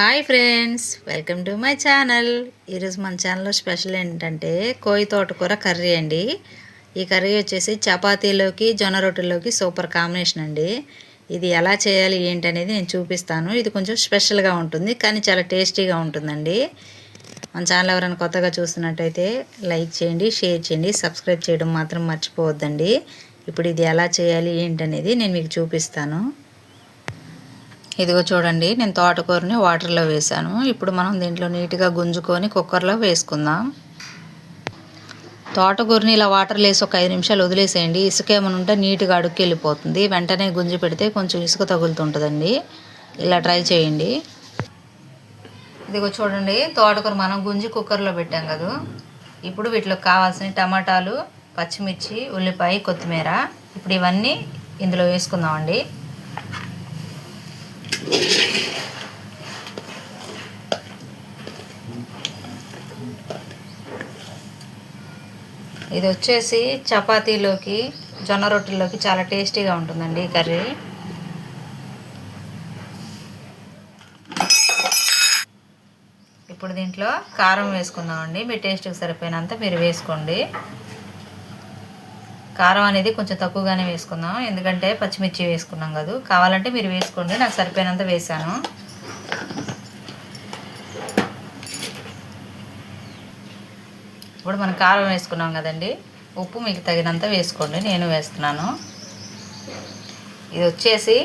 Hi friends welcome to my channel. ఈరోజు మన ఛానల్లో స్పెషల్ ఏంటంటే కోయి తోటకూర కర్రీ అండి. ఈ కర్రీ వచ్చేసి చపాతీలోకి జొన్న రొట్టెలోకి సూపర్ కాంబినేషన్ అండి. ఇది ఎలా చేయాలి ఏంటి అనేది నేను చూపిస్తాను. ఇది కొంచెం స్పెషల్గా ఉంటుంది కానీ చాలా టేస్టీగా ఉంటుందండి. మన ఛానల్ ఎవరైనా కొత్తగా చూస్తున్నట్టయితే లైక్ చేయండి షేర్ చేయండి సబ్స్క్రైబ్ చేయడం మాత్రం మర్చిపోవద్దండి. ఇప్పుడు ఇది ఎలా చేయాలి ఏంటనేది నేను మీకు చూపిస్తాను. ఇదిగో చూడండి నేను తోటకూరని వాటర్లో వేసాను ఇప్పుడు మనం దీంట్లో నీట్గా గుంజుకొని కుక్కర్లో వేసుకుందాం. తోటకూరని ఇలా వాటర్లో వేసి ఒక ఐదు నిమిషాలు వదిలేసేయండి. ఇసుక ఏమైనా ఉంటే నీట్గా అడుక్కి వెళ్ళిపోతుంది. వెంటనే గుంజు పెడితే కొంచెం ఇసుక తగులుతుంటుందండి. ఇలా ట్రై చేయండి. ఇదిగో చూడండి తోటకూర మనం గుంజి కుక్కర్లో పెట్టాం కదా. ఇప్పుడు వీటిలో కావాల్సిన టమాటాలు పచ్చిమిర్చి ఉల్లిపాయ కొత్తిమీర. ఇప్పుడు ఇవన్నీ ఇందులో వేసుకుందామండి. ఇది వచ్చేసి చపాతీలోకి జొన్న రొట్టెల్లోకి చాలా టేస్టీగా ఉంటుందండి ఈ కర్రీ. ఇప్పుడు దీంట్లో కారం వేసుకుందామండి. మీ టేస్ట్కి సరిపోయినంత మీరు వేసుకోండి. కారం అనేది కొంచెం తక్కువగానే వేసుకుందాం. ఎందుకంటే పచ్చిమిర్చి వేసుకున్నాం కదా. కావాలంటే మీరు వేసుకోండి. నాకు సరిపోయినంత వేసాను. ఇప్పుడు మనం కారం వేసుకున్నాం కదండి. ఉప్పు మీకు తగినంత వేసుకోండి. నేను వేస్తున్నాను. ఇది వచ్చేసి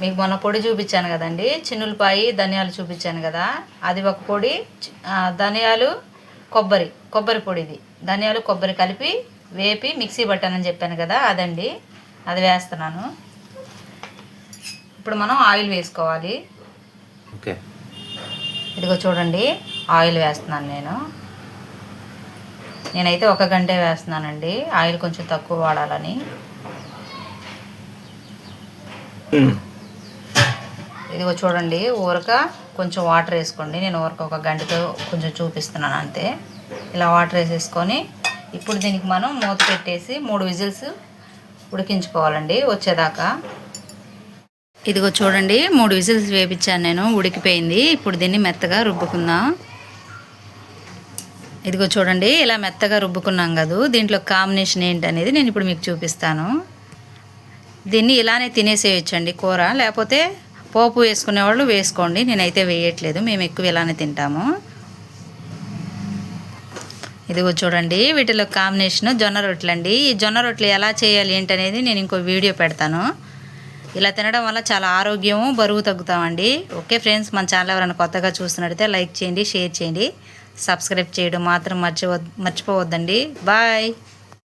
మీకు మొన్న పొడి చూపించాను కదండి. చిన్నులపాయి ధనియాలు చూపించాను కదా. అది ఒక పొడి ధనియాలు కొబ్బరి కొబ్బరి పొడి ఇది. ధనియాలు కొబ్బరి కలిపి వేపి మిక్సీ పట్టానని చెప్పాను కదా అదండి. అది వేస్తున్నాను. ఇప్పుడు మనం ఆయిల్ వేసుకోవాలి. ఓకే. ఇదిగో చూడండి ఆయిల్ వేస్తున్నాను నేను. నేనైతే ఒక గంట వేస్తున్నానండి. ఆయిల్ కొంచెం తక్కువ వాడాలని. ఇదిగో చూడండి ఊరక కొంచెం వాటర్ వేసుకోండి. నేను ఊరక ఒక గంటతో కొంచెం చూపిస్తున్నాను అంతే. ఇలా వాటర్ వేసేసుకొని ఇప్పుడు దీనికి మనం మూత పెట్టేసి మూడు విజిల్స్ ఉడికించుకోవాలండి వచ్చేదాకా. ఇదిగో చూడండి మూడు విజిల్స్ వేపించాను నేను ఉడికిపోయింది. ఇప్పుడు దీన్ని మెత్తగా రుబ్బుకుందాం. ఇదిగో చూడండి ఇలా మెత్తగా రుబ్బుకున్నాం కదా. దీంట్లో కాంబినేషన్ ఏంటి అనేది నేను ఇప్పుడు మీకు చూపిస్తాను. దీన్ని ఇలానే తినేసేయచ్చండి కూర. లేకపోతే పోపు వేసుకునే వాళ్ళు వేసుకోండి నేనైతే వేయట్లేదు. మేము ఎక్కువ ఇలానే తింటాము. ఇదిగో చూడండి వీటిలో కాంబినేషన్ జొన్న రొట్టెలు అండి ఈ జొన్న రొట్టెలు ఎలా చేయాలి ఏంటనేది నేను ఇంకో వీడియో పెడతాను. ఇలా తినడం వల్ల చాలా ఆరోగ్యము బరువు తగ్గుతామండి. ఓకే ఫ్రెండ్స్ మన ఛానల్ ఎవరైనా కొత్తగా చూస్తున్నట్టయితే లైక్ చేయండి షేర్ చేయండి. సబ్స్క్రైబ్ చేయడం మాత్రం మర్చిపో మర్చిపోవద్దండి. బాయ్!